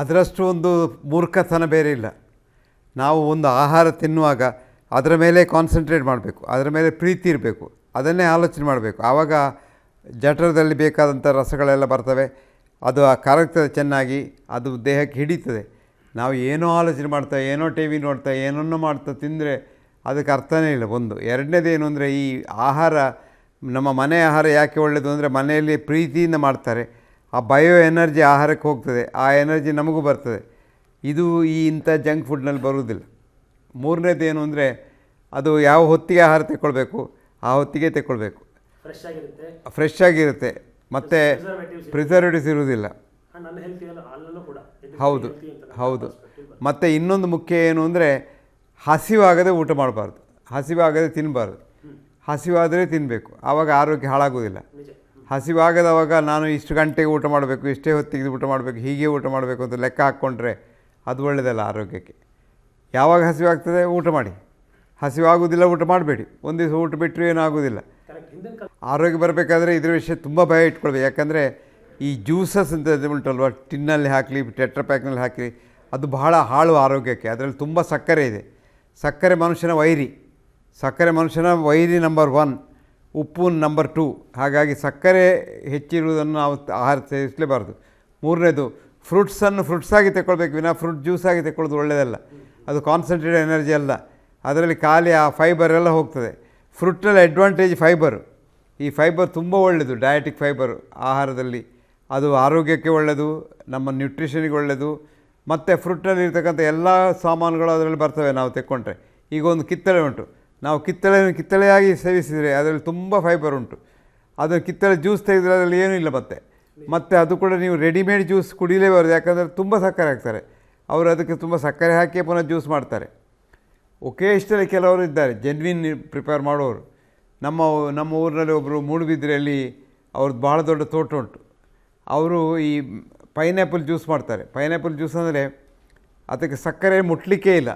ಅದರಷ್ಟು ಒಂದು ಮೂರ್ಖತನ ಬೇರೆ ಇಲ್ಲ. ನಾವು ಒಂದು ಆಹಾರ ತಿನ್ನುವಾಗ ಅದರ ಮೇಲೆ ಕಾನ್ಸಂಟ್ರೇಟ್ ಮಾಡಬೇಕು, ಅದರ ಮೇಲೆ ಪ್ರೀತಿ ಇರಬೇಕು, ಅದನ್ನೇ ಆಲೋಚನೆ ಮಾಡಬೇಕು. ಆವಾಗ ಜಠರದಲ್ಲಿ ಬೇಕಾದಂಥ ರಸಗಳೆಲ್ಲ ಬರ್ತವೆ, ಅದು ಆ ಕರಗ್ತದೆ ಚೆನ್ನಾಗಿ, ಅದು ದೇಹಕ್ಕೆ ಹಿಡಿತದೆ. ನಾವು ಏನೋ ಆಲೋಚನೆ ಮಾಡ್ತಾ, ಏನೋ ಟಿ ವಿ ನೋಡ್ತಾ, ಏನನ್ನೋ ಮಾಡ್ತಾ ತಿಂದರೆ ಅದಕ್ಕೆ ಅರ್ಥನೇ ಇಲ್ಲ. ಒಂದು, ಎರಡನೇದು ಏನು ಅಂದರೆ ಈ ಆಹಾರ, ನಮ್ಮ ಮನೆ ಆಹಾರ ಯಾಕೆ ಒಳ್ಳೆಯದು ಅಂದರೆ ಮನೆಯಲ್ಲಿ ಪ್ರೀತಿಯಿಂದ ಮಾಡ್ತಾರೆ. ಆ ಬಯೋ ಎನರ್ಜಿ ಆಹಾರಕ್ಕೆ ಹೋಗ್ತದೆ ಆ ಎನರ್ಜಿ ನಮಗೂ ಬರ್ತದೆ. ಇದು ಈ ಇಂಥ ಜಂಕ್ ಫುಡ್ನಲ್ಲಿ ಬರುವುದಿಲ್ಲ. ಮೂರನೇದು ಏನು ಅಂದರೆ ಅದು ಯಾವ ಹೊತ್ತಿಗೆ ಆಹಾರ ತೆಕ್ಕೊಳ್ಬೇಕು ಆ ಹೊತ್ತಿಗೆ ತೆಕ್ಕೊಳ್ಬೇಕು. ಫ್ರೆಶ್ ಆಗಿರುತ್ತೆ. ಮತ್ತು ಪ್ರಿಸರ್ವೇಟಿವ್ಸ್ ಇರುವುದಿಲ್ಲ. ಹೌದು ಹೌದು. ಮತ್ತು ಇನ್ನೊಂದು ಮುಖ್ಯ ಏನು ಅಂದರೆ ಹಸಿವಾಗದೆ ಊಟ ಮಾಡಬಾರ್ದು. ಹಸಿವಾಗದೆ ತಿನ್ನಬಾರ್ದು ಹಸಿವಾದರೆ ತಿನ್ನಬೇಕು ಆವಾಗ ಆರೋಗ್ಯ ಹಾಳಾಗೋದಿಲ್ಲ ಹಸಿವಾಗದವಾಗ ನಾನು ಇಷ್ಟು ಗಂಟೆಗೆ ಊಟ ಮಾಡಬೇಕು ಇಷ್ಟೇ ಹೊತ್ತಿಗೆ ಊಟ ಮಾಡಬೇಕು ಹೀಗೆ ಊಟ ಮಾಡಬೇಕು ಅಂತ ಲೆಕ್ಕ ಹಾಕ್ಕೊಂಡ್ರೆ ಅದು ಒಳ್ಳೆಯದಲ್ಲ ಆರೋಗ್ಯಕ್ಕೆ. ಯಾವಾಗ ಹಸಿವಾಗ್ತದೆ ಊಟ ಮಾಡಿ. ಹಸಿವಾಗುವುದಿಲ್ಲ ಊಟ ಮಾಡಬೇಡಿ. ಒಂದು ದಿವಸ ಊಟ ಬಿಟ್ಟರೆ ಏನೂ ಆಗೋದಿಲ್ಲ ಕರೆಕ್ಟ್ ಹಿಂದಿನ ಕಾಲ ಆರೋಗ್ಯ ಬರಬೇಕಾದ್ರೆ ಇದ್ರ ವಿಷಯ ತುಂಬ ಭಯ ಇಟ್ಕೊಳ್ಬೇಕು. ಯಾಕಂದರೆ ಈ ಜ್ಯೂಸಸ್ ಅಂತ ಇದು ಉಂಟಲ್ವ? ಟಿನ್ನಲ್ಲಿ ಹಾಕಲಿ ಟೆಟ್ರ ಪ್ಯಾಕ್ನಲ್ಲಿ ಹಾಕಲಿ ಅದು ಬಹಳ ಹಾಳು ಆರೋಗ್ಯಕ್ಕೆ. ಅದರಲ್ಲಿ ತುಂಬ ಸಕ್ಕರೆ ಇದೆ. ಸಕ್ಕರೆ ಮನುಷ್ಯನ ವೈರಿ. ಸಕ್ಕರೆ ಮನುಷ್ಯನ ವೈರಿ ನಂಬರ್ ಒನ್ ಉಪ್ಪು ನಂಬರ್ ಟೂ ಹಾಗಾಗಿ ಸಕ್ಕರೆ ಹೆಚ್ಚಿರುವುದನ್ನು ನಾವು ಆಹಾರ ಸೇವಿಸಲೇಬಾರ್ದು. ಮೂರನೇದು ಫ್ರೂಟ್ಸನ್ನು ಫ್ರೂಟ್ಸಾಗಿ ತಗೊಳ್ಬೇಕು ವಿನ ಫ್ರೂಟ್ ಜ್ಯೂಸಾಗಿ ತಗೊಳ್ಳೋದು ಒಳ್ಳೆಯದಲ್ಲ ಅದು ಕಾನ್ಸಂಟ್ರೇಟೆಡ್ ಎನರ್ಜಿ ಅಲ್ಲ. ಅದರಲ್ಲಿ ಖಾಲಿ ಆ ಫೈಬರ್ ಎಲ್ಲ ಹೋಗ್ತದೆ. ಫ್ರೂಟ್ನಲ್ಲಿ ಅಡ್ವಾಂಟೇಜ್ ಫೈಬರ್ ಈ ಫೈಬರ್ ತುಂಬ ಒಳ್ಳೆಯದು ಡಯಾಟಿಕ್ ಫೈಬರ್ ಆಹಾರದಲ್ಲಿ. ಅದು ಆರೋಗ್ಯಕ್ಕೆ ಒಳ್ಳೆಯದು ನಮ್ಮ ನ್ಯೂಟ್ರಿಷನಿಗೆ ಒಳ್ಳೆಯದು ಮತ್ತು ಫ್ರೂಟ್ನಲ್ಲಿ ಇರ್ತಕ್ಕಂಥ ಎಲ್ಲ ಸಾಮಾನುಗಳು ಅದರಲ್ಲಿ ಬರ್ತವೆ ನಾವು ತೆಕ್ಕೊಂಡ್ರೆ. ಈಗ ಒಂದು ಕಿತ್ತಳೆ ಉಂಟು. ನಾವು ಕಿತ್ತಳೆ, ಕಿತ್ತಳೆಯಾಗಿ ಸೇವಿಸಿದರೆ ಅದರಲ್ಲಿ ತುಂಬ ಫೈಬರ್ ಉಂಟು. ಅದು ಕಿತ್ತಳೆ ಜ್ಯೂಸ್ ತೆಗೆದರೆ ಅದರಲ್ಲಿ ಏನೂ ಇಲ್ಲ ಮತ್ತೆ. ಮತ್ತು ಅದು ಕೂಡ ನೀವು ರೆಡಿಮೇಡ್ ಜ್ಯೂಸ್ ಕುಡಿಲೇಬಾರ್ದು, ಯಾಕಂದರೆ ತುಂಬ ಸಕ್ಕರೆ ಹಾಕ್ತಾರೆ. ಅವರು ಅದಕ್ಕೆ ತುಂಬ ಸಕ್ಕರೆ ಹಾಕಿ ಪುನಃ ಜ್ಯೂಸ್ ಮಾಡ್ತಾರೆ. ಓಕೆ ಇಷ್ಟರಲ್ಲಿ ಕೆಲವರು ಇದ್ದಾರೆ ಜೆನ್ವಿನ್ ಪ್ರಿಪೇರ್ ಮಾಡೋರು. ನಮ್ಮ ನಮ್ಮ ಊರಿನಲ್ಲಿ ಒಬ್ಬರು ಮೂಡುಬಿದ್ರೆಯಲ್ಲಿ ಅವ್ರದ್ದು ಭಾಳ ದೊಡ್ಡ ತೋಟ ಉಂಟು. ಅವರು ಈ ಪೈನಾಪಲ್ ಜ್ಯೂಸ್ ಮಾಡ್ತಾರೆ. ಪೈನಾಪಲ್ ಜ್ಯೂಸ್ ಅಂದರೆ ಅದಕ್ಕೆ ಸಕ್ಕರೆ ಮುಟ್ಲಿಕ್ಕೇ ಇಲ್ಲ.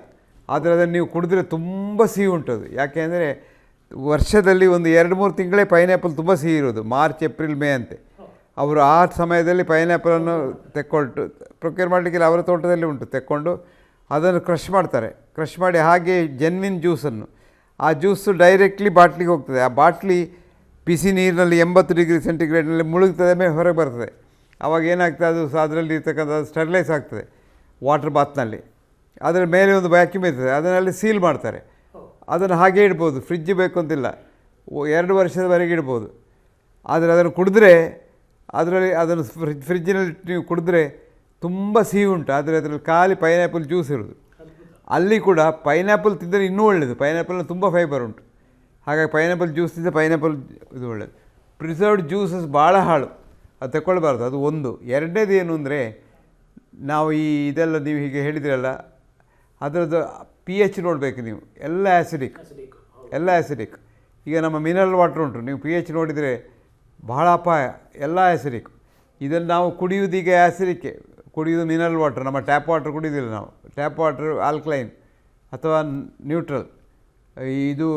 ಆದರೆ ಅದನ್ನು ನೀವು ಕುಡಿದ್ರೆ ತುಂಬ ಸಿಹಿ ಉಂಟದು. ಯಾಕೆ ಅಂದರೆ ವರ್ಷದಲ್ಲಿ ಒಂದು ಎರಡು ಮೂರು ತಿಂಗಳೇ ಪೈನಾಪಲ್ ತುಂಬ ಸಿಹಿ ಇರೋದು ಮಾರ್ಚ್, ಏಪ್ರಿಲ್, ಮೇ ಅಂತೆ. ಅವರು ಆ ಸಮಯದಲ್ಲಿ ಪೈನಾಪಲನ್ನು ತೆಕ್ಕೊಳ್ತು ಪ್ರೊಕ್ಯೂರ್ ಮಾಡಲಿಕ್ಕಿಲ್ಲ ಅವರ ತೋಟದಲ್ಲಿ ಉಂಟು, ತೆಕ್ಕೊಂಡು ಅದನ್ನು ಕ್ರಷ್ ಮಾಡ್ತಾರೆ. ಕ್ರಷ್ ಮಾಡಿ ಹಾಗೆ ಜೆನ್ವಿನ್ ಜ್ಯೂಸನ್ನು ಆ ಜ್ಯೂಸು ಡೈರೆಕ್ಟ್ಲಿ ಬಾಟ್ಲಿಗೆ ಹೋಗ್ತದೆ. ಆ ಬಾಟ್ಲಿ ಬಿಸಿ ನೀರಿನಲ್ಲಿ ಎಂಬತ್ತು ಡಿಗ್ರಿ ಸೆಂಟಿಗ್ರೇಡ್ನಲ್ಲಿ ಮುಳುಗ್ತದೆ, ಮೇಲೆ ಹೊರಗೆ ಬರ್ತದೆ. ಆವಾಗ ಏನಾಗ್ತದೆ, ಅದು ಅದರಲ್ಲಿ ಇರ್ತಕ್ಕಂಥ ಸ್ಟರ್ಲೈಸ್ ಆಗ್ತದೆ ವಾಟರ್ ಬಾತ್ನಲ್ಲಿ ಅದರ ಮೇಲೆ ಒಂದು ವ್ಯಾಕ್ಯೂಮ್ ಇರ್ತದೆ. ಅದನ್ನಲ್ಲಿ ಸೀಲ್ ಮಾಡ್ತಾರೆ. ಅದನ್ನು ಹಾಗೆ ಇಡ್ಬೋದು. ಫ್ರಿಜ್ ಬೇಕು ಅಂತಿಲ್ಲ. ಎರಡು ವರ್ಷದವರೆಗೆ ಇಡ್ಬೋದು. ಆದರೆ ಅದನ್ನು ಕುಡಿದ್ರೆ, ಅದರಲ್ಲಿ ಅದನ್ನು ಫ್ರಿಜ್ ಫ್ರಿಜ್ಜಿನಲ್ಲಿ ನೀವು ಕುಡಿದ್ರೆ ತುಂಬ ಸಿಹಿ ಉಂಟು. ಆದರೆ ಅದರಲ್ಲಿ ಖಾಲಿ ಪೈನಾಪಲ್ ಜ್ಯೂಸ್ ಇರೋದು. ಅಲ್ಲಿ ಕೂಡ ಪೈನಾಪಲ್ ತಿಂದರೆ ಇನ್ನೂ ಒಳ್ಳೆಯದು ಪೈನಾಪಲ್ನ ತುಂಬ ಫೈಬರ್ ಉಂಟು. ಹಾಗಾಗಿ ಪೈನಾಪಲ್ ಜ್ಯೂಸ್ ತಿಂದರೆ ಪೈನಾಪಲ್ ಇದು ಒಳ್ಳೆಯದು ಪ್ರಿಸರ್ವ್ಡ್ ಜ್ಯೂಸಸ್ ಭಾಳ ಹಾಳು. ಅದು ತಗೊಳ್ಬಾರ್ದು ಅದು ಒಂದು. ಎರಡನೇದು ಏನು ಅಂದರೆ, ನಾವು ಈ ಇದೆಲ್ಲ ನೀವು ಹೀಗೆ ಹೇಳಿದ್ರಲ್ಲ ಅದರದ್ದು ಪಿ ಎಚ್ ನೋಡಬೇಕು ನೀವು. ಎಲ್ಲ ಆ್ಯಸಿಡಿಕ್. ಎಲ್ಲ ಆ್ಯಸಿಡಿಕ್ ಈಗ ನಮ್ಮ ಮಿನರಲ್ ವಾಟರ್ ಉಂಟು. ನೀವು ಪಿ ಎಚ್ ನೋಡಿದರೆ ಬಹಳ ಅಪಾಯ. ಎಲ್ಲ ಆ್ಯಸಿಡಿಕ್ ಇದನ್ನು ನಾವು ಕುಡಿಯುವುದೀಗ ಆ್ಯಸಿಡಿಕ್ಕೆ ಕುಡಿಯೋದು ಮಿನರಲ್ ವಾಟರ್ ನಮ್ಮ ಟ್ಯಾಪ್ ವಾಟರ್ ಕುಡಿಯೋದಿಲ್ಲ ನಾವು. ಟ್ಯಾಪ್ ವಾಟರ್ ಆಲ್ಕ್ಲೈನ್ ಅಥವಾ ನ್ಯೂಟ್ರಲ್ ಇದು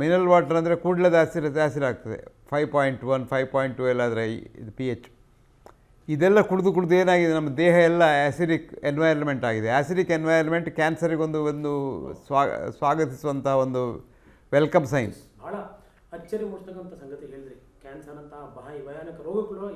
ಮಿನರಲ್ ವಾಟರ್ ಅಂದರೆ ಕೂಡಲೇ ಆ್ಯಸಿಡ್ ಆ್ಯಸಿಡ್ ಆಗ್ತದೆ. Five point one five point two ಎಲ್ಲಾದರೆ ಇದು ಪಿ ಎಚ್ ಇದೆಲ್ಲ ಕುಡಿದು ಕುಡಿದು ಏನಾಗಿದೆ? ನಮ್ಮ ದೇಹ ಎಲ್ಲ ಆ್ಯಸಿಡಿಕ್ ಎನ್ವೈರ್ಮೆಂಟ್ ಆಗಿದೆ. ಆ್ಯಸಿಡಿಕ್ ಎನ್ವೈರ್ಮೆಂಟ್ ಕ್ಯಾನ್ಸರಿಗೊಂದು ಒಂದು ಸ್ವಾ ಸ್ವಾಗತಿಸುವಂಥ ಒಂದು ವೆಲ್ಕಮ್ ಸೈನ್ಸ್ ಭಾಳ ಅಚ್ಚರಿ ಮೂಡಿಸ್ತಕ್ಕಂಥ ಸಂಗತಿ ಹೇಳಿದ್ರಿ. ಕ್ಯಾನ್ಸರ್ ಅಂತ, ಬಹಳ ಭಯಾನಕ ರೋಗಗಳು